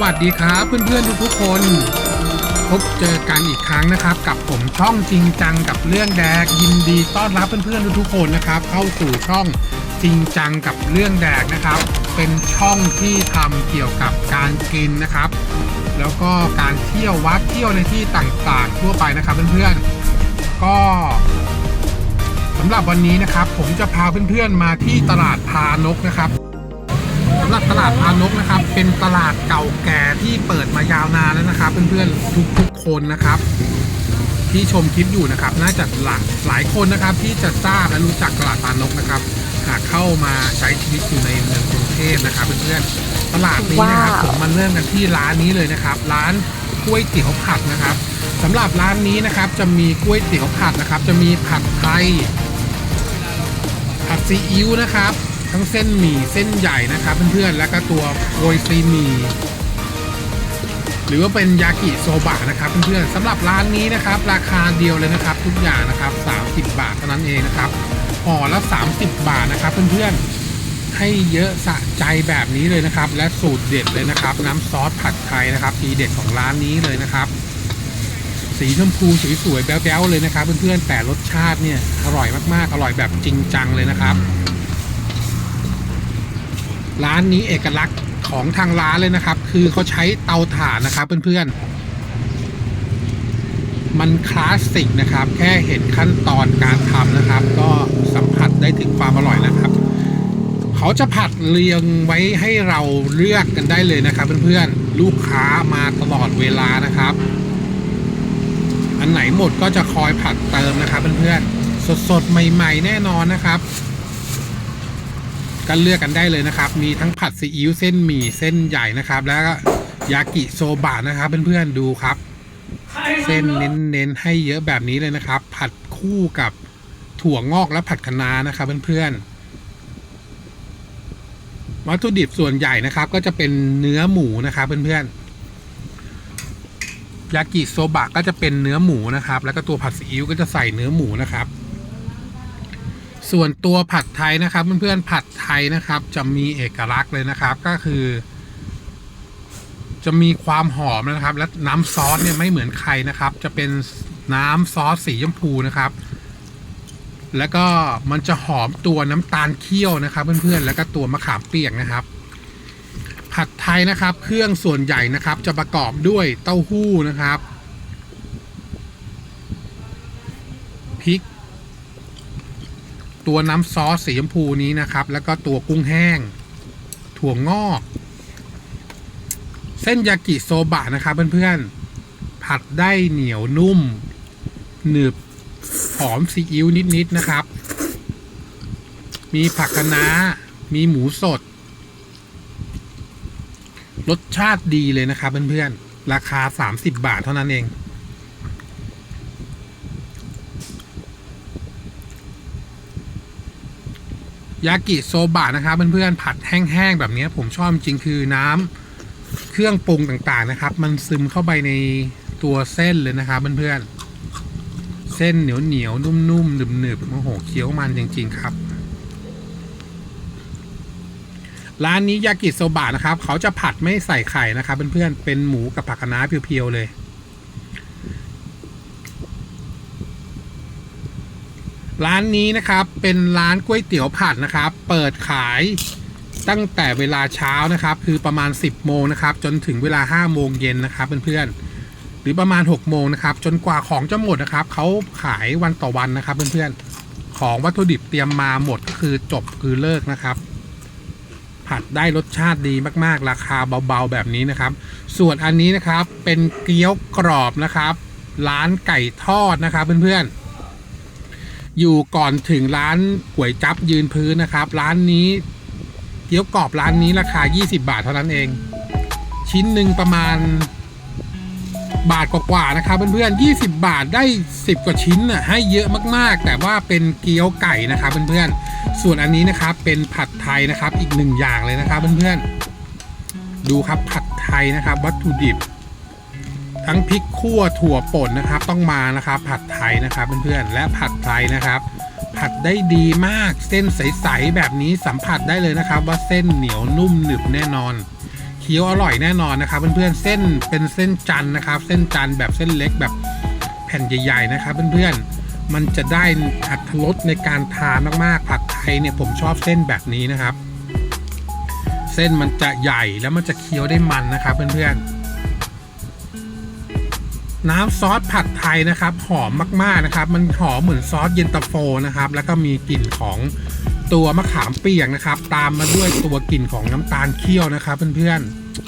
วัสดีครับเพื่อนๆทุกๆคน พบเจอกันอีกครั้งนะครับ กับผมช่องจริงจังกับเรื่องแดกยินดีต้อนรับเพื่อนๆทุกๆคนนะครับ เข้าสู่ช่องจริงจังกับเรื่องแดกนะครับ เป็นช่องที่ทำเกี่ยวกับการกินนะครับ แล้วก็การเที่ยววัดเที่ยวในที่ต่างๆ ทั่วไปนะครับเพื่อนๆก็สำหรับวันนี้นะครับ ผมจะพาเพื่อนๆมาที่ตลาดพานกนะครับ สำหรับตลาดพานกนะครับ เป็นตลาดเก่าแก่ที่เปิดมายาวนานแล้วนะครับ เพื่อนๆทุกๆคนนะครับ ที่ชมคลิปอยู่นะครับน่าจะหลักหลายคนนะครับ ที่จะทราบและรู้จักตลาดพานกนะครับหากเข้ามาใช้ชีวิตอยู่ในเมืองกรุงเทพนะครับ เพื่อนๆตลาดนี้นะครับว้าวผมมาเริ่มกันที่ร้านนี้เลยนะครับ ร้านก๋วยเตี๋ยวผัดนะครับสำหรับร้านนี้นะครับจะมีก๋วยเตี๋ยวผัดนะครับ จะมีผัดไทยผัดซีอิ๊วนะครับ ทั้งเส้นหมี่เส้นใหญ่นะครับเพื่อนๆแล้วก็ตัวโกยซีหมี่หรือว่าเป็นยากิโซบะนะครับเพื่อนๆสำหรับร้านนี้นะครับ ราคาเดียวเลยนะครับ ทุกอย่างนะครับ 30 บาทเท่านั้นเองนะครับห่อละ 30 บาทนะครับเพื่อนๆให้เยอะสะใจแบบนี้เลยนะครับ และสูตรเด็ดเลยนะครับ น้ำซอสผัดไทยนะครับทีเด็ดของร้านนี้เลยนะครับสีชมพูสวยๆแบ๊วๆเลยนะครับเพื่อนๆแต่รสชาติเนี่ยอร่อยมากๆอร่อยแบบจริงจังเลยนะครับ ร้านนี้เอกลักษณ์ของทางร้านเลยนะครับ คือเขาใช้เตาถ่านนะครับเพื่อนๆ มันคลาสสิกนะครับ แค่เห็นขั้นตอนการทำนะครับ ก็สัมผัสได้ถึงความอร่อยนะครับ เขาจะผัดเรียงไว้ให้เราเลือกกันได้เลยนะครับ เพื่อนๆ ลูกค้ามาตลอดเวลานะครับ อันไหนหมดก็จะคอยผัดเติมนะครับ เพื่อนๆ สดๆ ใหม่ ๆ แน่นอนนะครับ ก็เลือกกันได้เลยนะครับ มีทั้งผัดซีอิ๊วเส้นหมี่เส้นใหญ่นะครับ แล้วก็ยากิโซบะนะครับเพื่อนๆดูครับ เส้นเน้นๆให้เยอะแบบนี้เลยนะครับ ผัดคู่กับถั่วงอกและผัดคะน้านะครับเพื่อนๆวัตถุดิบส่วนใหญ่นะครับ ก็จะเป็นเนื้อหมูนะครับเพื่อนๆยากิโซบะก็จะเป็นเนื้อหมูนะครับ แล้วก็ตัวผัดซีอิ๊วก็จะใส่เนื้อหมูนะครับ ส่วนตัวผัดไทยนะครับเพื่อนๆผัดไทยนะครับ จะมีเอกลักษณ์เลยนะครับก็คือ จะมีความหอมนะครับ และน้ำซอสเนี่ยไม่เหมือนใครนะครับ จะเป็นน้ำซอสสีชมพูนะครับ แล้วก็มันจะหอมตัวน้ำตาลเคี่ยวนะครับเพื่อนๆแล้วก็ตัวมะขามเปียกนะครับ ผัดไทยนะครับ เครื่องส่วนใหญ่นะครับ จะประกอบด้วยเต้าหู้นะครับพริก ตัวน้ำซอสสีชมพูนี้นะครับ แล้วก็ตัวกุ้งแห้ง ถั่วงอก เส้นยากิโซบะนะครับเพื่อนๆ ผัดได้เหนียวนุ่ม หนึบหอมซีอิ๊วนิดๆนะครับ มีผักคะน้า มีหมูสด รสชาติดีเลยนะครับเพื่อนๆ ราคา 30 บาทเท่านั้นเอง ยากิโซบะนะครับเพื่อนๆผัดแห้งๆแบบนี้ผมชอบจริงคือน้ำเครื่องปรุงต่างๆนะครับ มันซึมเข้าไปในตัวเส้นเลยนะครับเพื่อนๆเส้นเหนียวเหนียวๆนุ่มๆหนึบๆโอ้โหเคี้ยวมันจริง ๆ ครับ ร้านนี้ยากิโซบะนะครับ เขาจะผัดไม่ใส่ไข่นะครับเพื่อนๆเป็นหมูกับผักคะน้าเพียวๆเลย ร้านนี้นะครับเป็นร้านก๋วยเตี๋ยวผัดนะครับ เปิดขายตั้งแต่เวลาเช้านะครับ คือประมาณ 10 โมงนะครับ จนถึงเวลา 5 โมงเย็นนะครับเพื่อนๆหรือประมาณ 6 โมงนะครับ จนกว่าของจะหมดนะครับเขาขายวันต่อวันนะครับเพื่อนๆของวัตถุดิบเตรียมมาหมดก็คือจบคือเลิกนะครับ ผัดได้รสชาติดีมากๆ ราคาเบาๆแบบนี้นะครับ ส่วนอันนี้นะครับเป็นเกี๊ยวกรอบนะครับ ร้านไก่ทอดนะครับเพื่อนๆ อยู่ก่อนถึงร้านก๋วยจับยืนพื้นนะครับ ร้านนี้เกี๊ยวกรอบร้านนี้ราคา 20 บาทเท่านั้นเอง ชิ้นหนึ่งประมาณบาทกว่าๆนะครับเพื่อนๆ 20 บาทได้ 10 กว่าชิ้นน่ะให้เยอะมากๆ แต่ว่าเป็นเกี๊ยวไก่นะครับเพื่อนๆ ส่วนอันนี้นะครับเป็นผัดไทยนะครับอีกหนึ่งอย่างเลยนะครับเพื่อนๆ ดูครับผัดไทยนะครับวัตถุดิบ ทั้งพริกขั่วถั่วป่นนะครับ ต้องมานะครับ ผัดไทยนะครับเพื่อนๆและผัดไทยนะครับ ผัดได้ดีมากเส้นใสๆแบบนี้สัมผัสได้เลยนะครับ ว่าเส้นเหนียวนุ่มหนึบแน่นอนเคี้ยวอร่อยแน่นอนนะครับเพื่อนๆเส้นเป็นเส้นจันนะครับ เส้นจันแบบเส้นเล็กแบบแผ่นใหญ่ ๆ นะครับเพื่อนๆมันจะได้อัตรสในการทานมากๆ ผัดไทยเนี่ยผมชอบเส้นแบบนี้นะครับ เส้นมันจะใหญ่แล้วมันจะเคี้ยวได้มันนะครับเพื่อนๆ น้ำซอสผัดไทยนะครับหอมมากๆนะครับ มันหอมเหมือนซอสเย็นตาโฟนะครับ แล้วก็มีกลิ่นของตัวมะขามเปียกนะครับ ตามมาด้วยตัวกลิ่นของน้ำตาลเคี่ยวนะครับ เพื่อน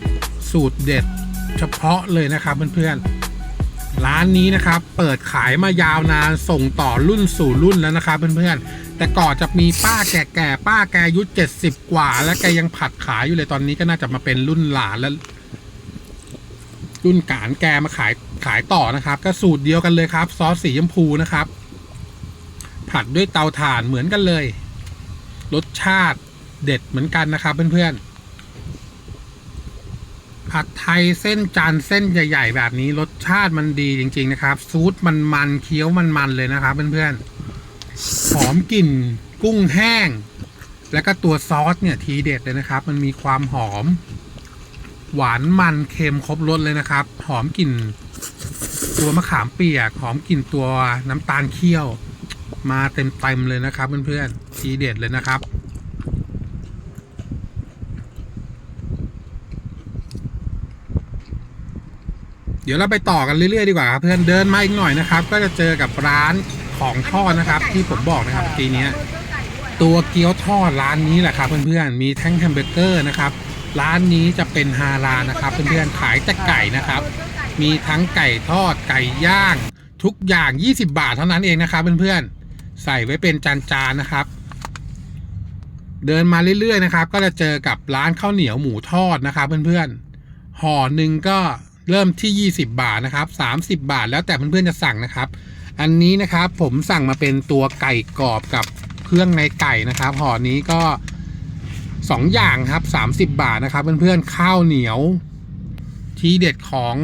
ๆสูตรเด็ดเฉพาะเลยนะครับเพื่อนๆร้านนี้นะครับ เปิดขายมายาวนานส่งต่อรุ่นสู่รุ่นแล้วนะครับ เพื่อนๆ แต่ก่อนจะมีป้าแก่ๆป้าแกอายุเจ็ดสิบกว่า แล้วแกยังผัดขายอยู่เลยตอนนี้ก็น่าจะมาเป็นรุ่นหลานแล้วรุ่นกานแกมาขาย ขายต่อนะครับ ก็สูตรเดียวกันเลยครับ ซอสสีชมพูนะครับ ผัดด้วยเตาถ่านเหมือนกันเลย รสชาติเด็ดเหมือนกันนะครับเพื่อนๆ ผัดไทยเส้นจานเส้นใหญ่ ๆ แบบนี้รสชาติมันดีจริง ๆ นะครับ ซูดมันมันเคี้ยวมันมันเลยนะครับเพื่อนๆ หอมกลิ่นกุ้งแห้ง แล้วก็ตัวซอสเนี่ยทีเด็ดเลยนะครับ มันมีความหอมหวานมันเค็มครบรสเลยนะครับ หอมกลิ่น ตัวมะขามเปียกหอมกลิ่นตัวน้ำตาลเคี่ยว มาเต็มเต็มๆเลยนะครับเพื่อนๆทีเด็ดเลยนะครับ เดี๋ยวเราไปต่อกันเรื่อยๆดีกว่าครับเพื่อนเดินมาอีกหน่อยนะครับ ก็จะเจอกับร้านของทอดนะครับ ที่ผมบอกนะครับเมื่อกี้เนี้ตัวเกี๊ยวทอดร้านนี้แหละครับเพื่อนๆมีแท่งแฮมเบอร์เกอร์นะครับ ร้านนี้จะเป็นฮาลานะครับ เพื่อนๆขายแต่ไก่นะครับ มีทั้งไก่ทอดไก่ย่าง ทุกอย่าง 20 บาทเท่านั้นเองนะครับเพื่อนๆ ใส่ไว้เป็นจานๆนะครับ เดินมาเรื่อยๆนะครับ ก็จะเจอกับร้านข้าวเหนียวหมูทอดนะครับเพื่อนๆห่อหนึ่งก็เริ่มที่ 20 บาทนะครับ 30 บาท แล้วแต่เพื่อนๆจะสั่งนะครับ อันนี้นะครับผมสั่งมาเป็นตัวไก่กรอบกับเครื่องในไก่นะครับห่อนี้ก็ 2 อย่างครับ 30 บาทนะครับ เพื่อนๆข้าวเหนียว ทีเด็ดของ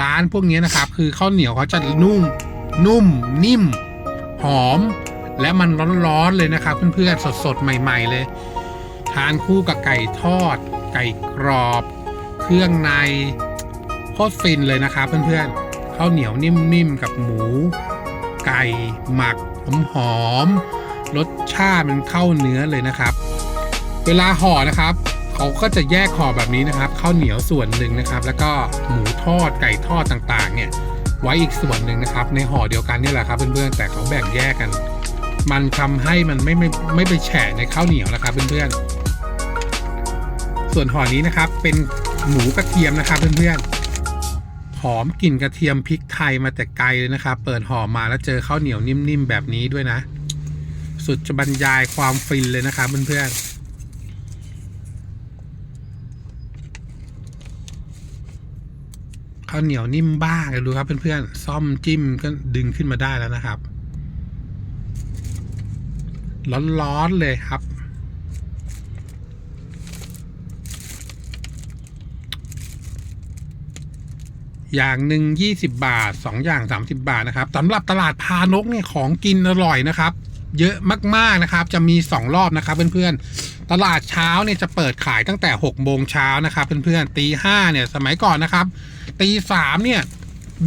ร้านพวกนี้นะครับ คือข้าวเหนียวเขาจะนุ่ม นุ่ม นิ่ม หอม และมันร้อนๆเลยนะครับ เพื่อนๆสดๆ ใหม่ ๆ เลย ทานคู่กับไก่ทอด ไก่กรอบ เครื่องในโคตรฟินเลยนะครับเพื่อนๆข้าวเหนียวนิ่มๆ กับหมู ไก่หมักหอมๆรสชาติมันเข้าเนื้อเลยนะครับ เวลาห่อนะครับ เขาก็จะแยกห่อแบบนี้นะครับข้าวเหนียวส่วนหนึ่งนะครับ แล้วก็หมูทอดไก่ทอดต่างๆ เนี่ยไว้อีกส่วนหนึ่งนะครับ ในห่อเดียวกันนี่แหละครับเพื่อนๆแต่เขาแบ่งแยกกัน มันทำให้มันไม่ไม่ไม่ไปแฉะในข้าวเหนียวนะครับเพื่อนๆส่วนห่อนี้นะครับเป็นหมูกระเทียมนะครับเพื่อนๆหอมกลิ่นกระเทียมพริกไทยมาแต่ไกลเลยนะครับ เปิดห่อมาแล้วเจอข้าวเหนียวนิ่มๆแบบนี้ด้วยนะ สุดจะบรรยายความฟินเลยนะครับเพื่อนๆ ข้าวเหนียวนิ่มบ้างดูครับเพื่อนๆซ่อมจิ้มก็ดึงขึ้นมาได้แล้วนะครับ ร้อนๆเลยครับ อย่างหนึ่ง20 บาท 2 อย่าง 30 บาทนะครับสำหรับตลาดพานกเนี่ยของกินอร่อยนะครับ เยอะมากๆนะครับ จะมี 2 รอบนะครับเพื่อนๆ ตลาดเช้าเนี่ยจะเปิดขายตั้งแต่6โมงเช้านะครับเพื่อนๆตีห้าเนี่ยสมัยก่อนนะครับตีสามเนี่ย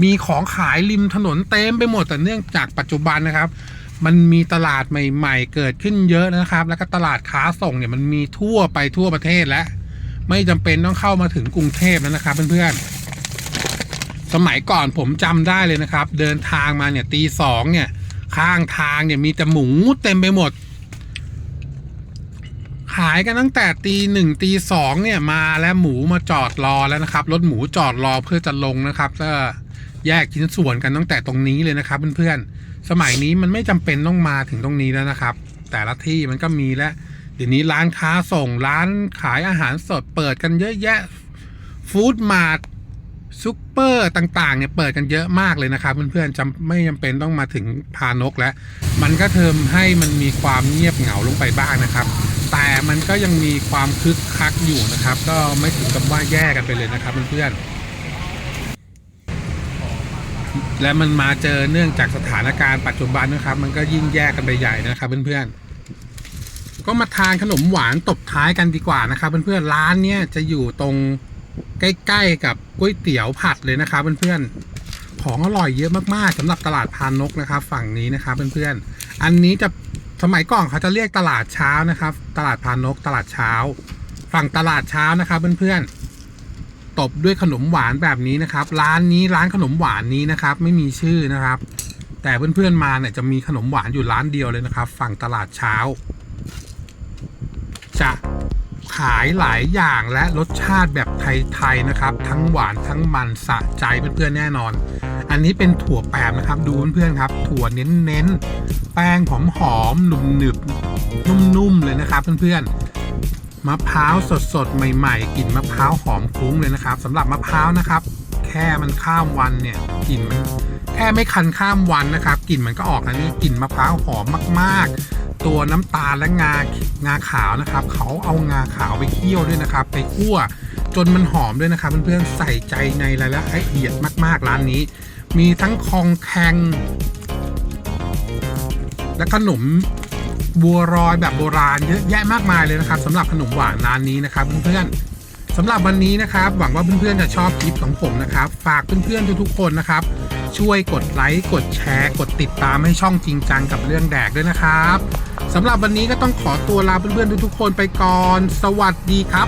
มีของขายริมถนนเต็มไปหมดแต่เนื่องจากปัจจุบันนะครับ มันมีตลาดใหม่ ๆ เกิดขึ้นเยอะนะครับ แล้วก็ตลาดค้าส่งเนี่ยมันมีทั่วไปทั่วประเทศแล้วไม่จำเป็นต้องเข้ามาถึงกรุงเทพแล้วนะครับเพื่อนๆสมัยก่อนผมจำได้เลยนะครับ เดินทางมาเนี่ยตีสองเนี่ยข้างทางเนี่ยมีแต่หมูเต็มไปหมดายกันตั้งแต่ตีหนึ่งตีสองเนี่ยมาแล้วหมูมาจอดรอแล้วนะครับรถหมูจอดรอเพื่อจะลงนะครับก็แยกชิ้นส่วนกันตั้งแต่ตรงนี้เลยนะครับเพื่อนๆสมัยนี้มันไม่จำเป็นต้องมาถึงตรงนี้แล้วนะครับ แต่ละที่มันก็มีแล้วเดี๋ยวนี้ร้านค้าส่งร้านขายอาหารสดเปิดกันเยอะแยะฟู้ดมาร์ท ซุปเปอร์ต่างๆเนี่ยเปิดกันเยอะมากเลยนะครับเพื่อนๆจำไม่จำเป็นต้องมาถึงพานกแล้ว มันก็เทิมให้มันมีความเงียบเหงาลงไปบ้างนะครับ แต่มันก็ยังมีความคึกคักอยู่นะครับ ก็ไม่ถึงกับว่าแย่กันไปเลยนะครับเพื่อนๆและมันมาเจอเนื่องจากสถานการณ์ปัจจุบันนะครับ มันก็ยิ่งแยกกันไปใหญ่นะครับเพื่อนๆก็มาทานขนมหวานตบท้ายกันดีกว่านะครับเพื่อนๆร้านเนี้ยจะอยู่ตรง ใกล้ๆกับก๋วยเตี๋ยวผัดเลยนะครับเพื่อนๆของอร่อยเยอะมากๆสำหรับตลาดพานนกนะครับ ฝั่งนี้นะครับเพื่อนๆอันนี้จะสมัยก่อนเขาจะเรียกตลาดเช้านะครับ ตลาดพานนกตลาดเช้า ฝั่งตลาดเช้านะครับเพื่อนๆตบด้วยขนมหวานแบบนี้นะครับ ร้านนี้ร้านขนมหวานนี้นะครับ ไม่มีชื่อนะครับ แต่เพื่อนๆมาเนี่ยจะมีขนมหวานอยู่ร้านเดียวเลยนะครับ ฝั่งตลาดเช้าจะ ขายหลายอย่างและรสชาติแบบไทยๆนะครับ ทั้งหวานทั้งมันสะใจเพื่อนๆแน่นอน อันนี้เป็นถั่วแปบนะครับ ดูเพื่อนๆครับ ถั่วเน้นๆแป้งหอมๆหนึบๆนุ่มๆเลยนะครับเพื่อนๆมะพร้าวสดๆใหม่ๆกลิ่นมะพร้าวหอมคุ้งเลยนะครับสำหรับมะพร้าวนะครับ แค่มันข้ามวันเนี่ยกลิ่นมันแค่ไม่คันข้ามวันนะครับกลิ่นมันก็ออกนะนี่กลิ่นมะพร้าวหอมมากๆ ตัวน้ำตาลและงางาขาวนะครับ เขาเอางาขาวไปเคี่ยวด้วยนะครับ ไปคั่วจนมันหอมด้วยนะครับเพื่อนๆใส่ใจในรายละเอียดมากๆร้านนี้ มีทั้งคองแข็งและขนมบัวรอยแบบโบราณเยอะแยะมากมายเลยนะครับสำหรับขนมหวานร้านนี้นะครับเพื่อนๆสำหรับวันนี้นะครับ หวังว่าเพื่อนๆจะชอบคลิปของผมนะครับ ฝากเพื่อนๆทุกๆคนนะครับ ช่วยกดไลค์ กดแชร์ กดติดตามให้ช่องจริงจังกับเรื่องแดกด้วยนะครับสำหรับวันนี้ก็ต้องขอตัวลาเพื่อนๆทุกๆคนไปก่อน สวัสดีครับ